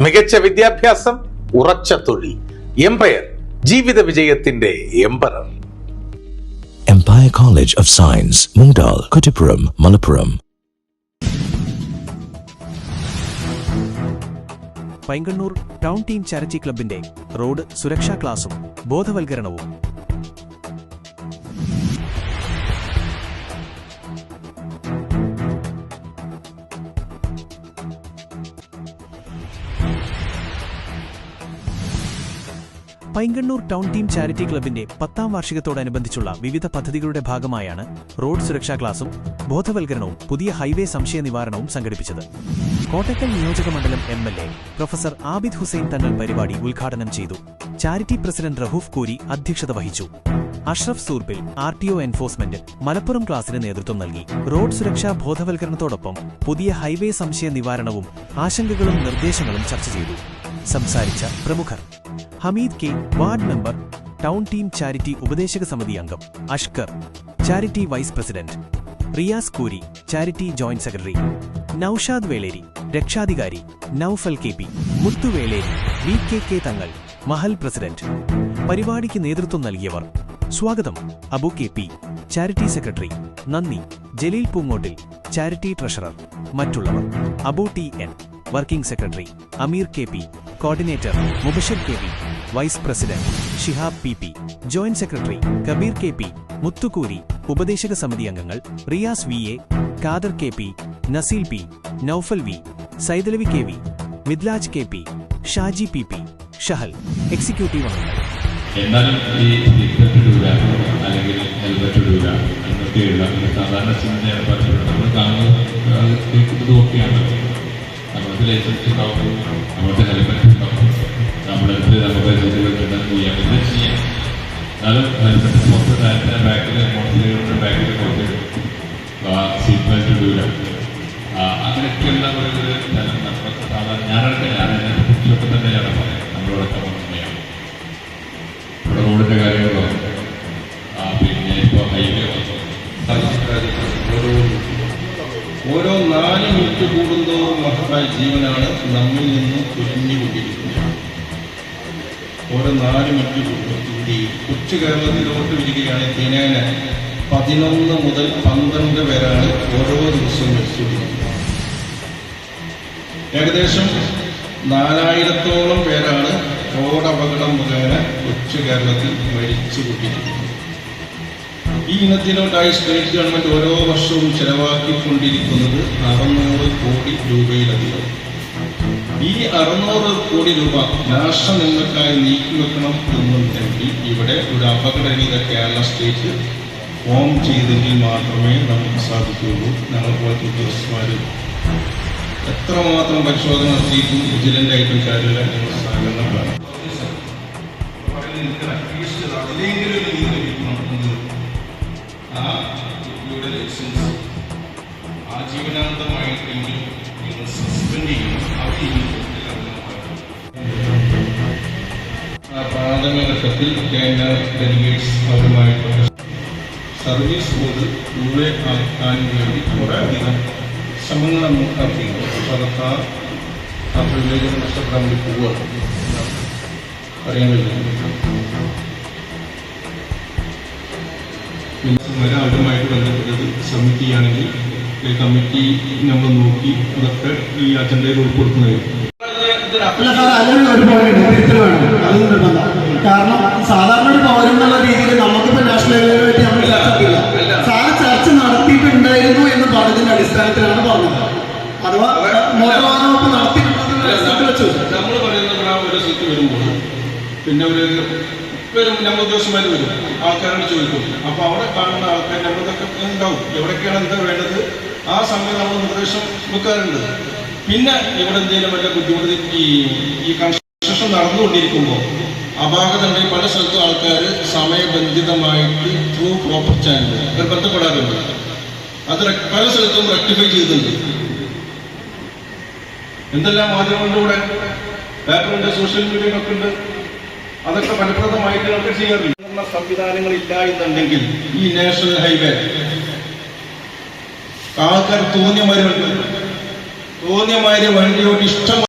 മികച്ച വിദ്യാഭ്യാസം ഉറച്ച തൊഴിൽ എംപയർ ജീവിത വിജയത്തിന്റെ emperor empire college of science Moodal Kuttippuram Malappuram Painkannur town team charity ക്ലബിന്റെ റോഡ് സുരക്ഷാ ക്ലാസും ബോധവൽക്കരണവും. പൈങ്കണ്ണൂർ ടൗൺ ടീം ചാരിറ്റി ക്ലബിന്റെ പത്താം വാർഷികത്തോടനുബന്ധിച്ചുള്ള വിവിധ പദ്ധതികളുടെ ഭാഗമായാണ് റോഡ് സുരക്ഷാ ക്ലാസും ബോധവൽക്കരണവും പുതിയ ഹൈവേ സംശയ നിവാരണവും സംഘടിപ്പിച്ചത്. കോട്ടക്കൽ നിയോജക മണ്ഡലം M L A professor Abid Hussain Thangal പരിപാടി ഉദ്ഘാടനം ചെയ്തു. ചാരിറ്റി പ്രസിഡന്റ് റഹൂഫ് കൂരി അധ്യക്ഷത വഹിച്ചു. Ashraf Soorppil R T O enforcement Malappuram ക്ലാസിന് നേതൃത്വം നൽകി. റോഡ് സുരക്ഷാ ബോധവൽക്കരണത്തോടൊപ്പം പുതിയ ഹൈവേ സംശയ നിവാരണവും ആശങ്കകളും നിർദ്ദേശങ്ങളും ചർച്ച ചെയ്തു. സംസാരിച്ച പ്രമുഖർ Hameed K ward member town team charity ഉപദേശക സമിതി അംഗം Ashkar charity vice president Riyas Koori charity joint secretary Noushad Veleri രക്ഷാധികാരി Noufal K P Muthuveleri V K K Thangal Mahal president പരിപാടിക്ക് നേതൃത്വം നൽകിയവർ സ്വാഗതം Abu K P charity secretary നന്ദി Jaleel Poongottil charity treasurer മറ്റുള്ളവർ Abu T N working secretary Ameer K P coordinator Mubashir K P vice president Shihab P P joint secretary Kabeer K P Muthukoori ഉപദേശക സമിതി അംഗങ്ങൾ Riyas V A Kader K P Naseel P Noufal V Saidalavi K V Midlaj K P Shaji P P Shahal executive അംഗങ്ങൾ. ഈ അല്ലെങ്കിൽ സാധാരണ ചിന്തയാണ് പറഞ്ഞിട്ടുള്ളത് നമ്മൾ കാണുന്നത് കേൾക്കുന്നതും ഒക്കെയാണ്. നമ്മുടെ ലൈസൻസ് ഉണ്ടാവും നമ്മുടെ ഹെൽമെറ്റ് ഉണ്ടാവും നമ്മുടെ അടുത്ത് നമുക്ക് ചെയ്ത് ചെയ്യാം. എല്ലാം ചെയ്യാം ബാക്കിൽ മോട്ടോർ ബാക്കിൽ പുറത്ത് സീറ്റ് ബെൽറ്റ് ഇടൂല. അങ്ങനെയൊക്കെയുള്ള ഒരു തരം. നമ്മുടെ സാധാരണ ഞാനടക്കം ഓരോ നാല് മിനിറ്റ് കൂടുന്തോറും മഹത്തായ ജീവനാണ് നമ്മിൽ നിന്ന് ചുരുങ്ങിക്കൊണ്ടിരിക്കുന്നത് ഓരോ നാല് മിനിറ്റ് കൂടുമ്പോൾ ഇന്ത്യയിൽ കൊച്ചു കേരളത്തിലോട്ട് വരികയാണ് ദിനേന പതിനൊന്ന് മുതൽ പന്ത്രണ്ട് പേരാണ് ഓരോ ദിവസവും മരിച്ചിരിക്കുന്നത് ഏകദേശം നാലായിരത്തോളം പേരാണ് റോഡ് അപകടം മുഖേന കൊച്ചു കേരളത്തിൽ മരിച്ചുകൊണ്ടിരിക്കുന്നത്. ഈ ഇനത്തിലോട്ടായി സ്റ്റേറ്റ് ഗവൺമെന്റ് ഓരോ വർഷവും ചെലവാക്കിക്കൊണ്ടിരിക്കുന്നത് അറുന്നൂറ് കോടി രൂപയിലധികം. ഈ അറുന്നൂറ് കോടി രൂപ നാശനിന്മക്കായി നീക്കിവെക്കണം എന്നുണ്ടെങ്കിൽ ഇവിടെ ഒരു അപകടരഹിത കേരള സ്റ്റേറ്റ് ഫോം ചെയ്തെങ്കിൽ മാത്രമേ നമുക്ക് സാധിക്കുകയുള്ളൂ. ഞങ്ങളെ പോലത്തെ ഉദ്യോഗസ്ഥന്മാർ എത്രമാത്രം പരിശോധന നടത്തിയിട്ടും വിജിലന്റ് ആയിട്ടും കാര്യമില്ല. ഞങ്ങൾ വേണം. ആജീവനാന്തമായിട്ടെങ്കിലും നിങ്ങൾ സസ്പെൻഡ് ചെയ്യണം അവർ ഇനി ആ പ്രാഥമിക ഘട്ടത്തിൽ കേന്ദ്ര ഡെലിഗേറ്റ്സ് അവരുമായിട്ടുള്ള സർവീസ് മുതൽ ദൂരെ ആക്കാൻ വേണ്ടി കുറേയധികം ശ്രമങ്ങൾ നമ്മൾ നടത്തിയിട്ടുണ്ട് അതൊക്കെ ആ- പ്രിവിലേജ് നഷ്ടപ്പെടാൻ വേണ്ടി പോവുകയാണ്. അറിയാൻ കഴിയുന്നു അവരുമായിട്ട് ബന്ധപ്പെട്ടത് ഈ കമ്മിറ്റി നമ്മൾ നോക്കി അതൊക്കെ ഈ അജണ്ടയിൽ ഉൾപ്പെടുത്തുന്നതായിരിക്കും അല്ല സാർ അതിന് ഒരു പോയിന്റ് തിരുത്തൽ വേണം. അത് നിർബന്ധം കാരണം സാധാരണ ഒരു പൗരൻ എന്നുള്ള രീതിയിൽ നമുക്കിപ്പോ നാഷണൽ ലെവലിൽ പറ്റി നമ്മൾ ചർച്ച നടത്തില്ല സാറ് ചർച്ച നടത്തിയിട്ടുണ്ടായിരുന്നു എന്ന് പറഞ്ഞതിന്റെ അടിസ്ഥാനത്തിലാണ് പറഞ്ഞത്. അഥവാ മോട്ടോർ വാഹന വകുപ്പ് നടത്തിയിട്ടുണ്ടെന്ന് നമ്മൾ ഒരു സീറ്റ് വരുമ്പോൾ പിന്നെ ഒരു വരും നമ്മൾ ഉദ്യോഗസ്ഥന്മാർ വരും. ആൾക്കാരോട് ചോദിക്കും. അപ്പോൾ അവിടെ കാണുന്ന ആൾക്കാർ നമ്മളൊക്കെ ഉണ്ടാവും. എവിടെയൊക്കെയാണ് എന്താ വേണ്ടത്? ആ സമയം നമ്മൾ നിർദ്ദേശം വെക്കാറുണ്ട് പിന്നെ ഇവിടെ എന്തെങ്കിലും വല്ല ബുദ്ധിമുട്ട് ഈ കൺസ്ട്രക്ഷൻ നടന്നുകൊണ്ടിരിക്കുമ്പോൾ അപാകത പല സ്ഥലത്തും ആൾക്കാർ സമയബന്ധിതമായിട്ട് ത്രൂ പ്രോപ്പർ ചാനൽ അവർ ബന്ധപ്പെടാറുണ്ട്. അത് പല സ്ഥലത്തും റെക്ടിഫൈ ചെയ്തിട്ടുണ്ട്. എന്തെല്ലാം മാധ്യമങ്ങളിലൂടെ പേപ്പറുണ്ട് സോഷ്യൽ മീഡിയയിലൊക്കെ ഉണ്ട്. അതൊക്കെ ഫലപ്രദമായിട്ട് നമുക്ക് ഇങ്ങനെയുള്ള സംവിധാനങ്ങൾ ഇല്ല എന്നുണ്ടെങ്കിൽ ഈ നാഷണൽ ഹൈവേ ആൾക്കാർ തോന്നിയ മാതിരി വണ്ടി തോന്നിയ മാതിരി വണ്ടിയോട്ട് ഇഷ്ടം